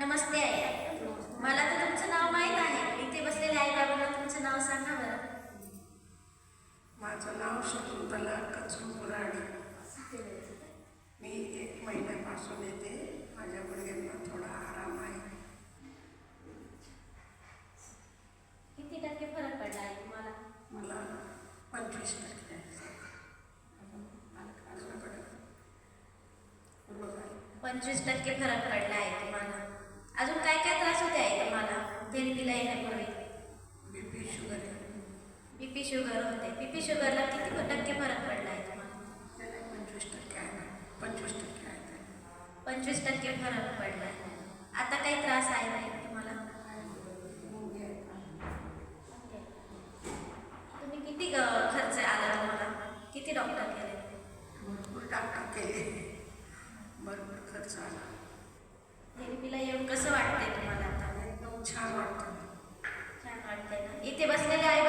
नमस्ते आई. मला तर तुमचं नाव माहीत आहे. इथे बसलेल्या आई बाबांना तुमचं नाव सांगा बरं. माझं नाव शकुंतला कचू मुराडी मी एक महिन्यापासून येते. माझ्या मुलग्यांना थोडा आराम आहे. किती टक्के फरक पडला आहे तुम्हाला? मला पंचवीस टक्के पंचवीस टक्के फरक पडला आहे तुम्हाला. अजून काय काय त्रास होते आहे तुम्हाला? थेरपीला येण्यापूर्वी? बीपी शुगर बीपी शुगर होते. बीपी शुगरला किती टक्के फरक पडला आहे तुम्हाला? पंचवीस टक्के आहे पंचवीस टक्के आहे. पंचवीस टक्के फरक पडला आहे. आता काही त्रास आहे नाही तुम्हाला? तुम्ही किती खर्च आला तुम्हाला? किती डॉक्टर केले? भरपूर डॉक्टर केले. भरपूर खर्च आला. थेरपीला इथे बसलेले आई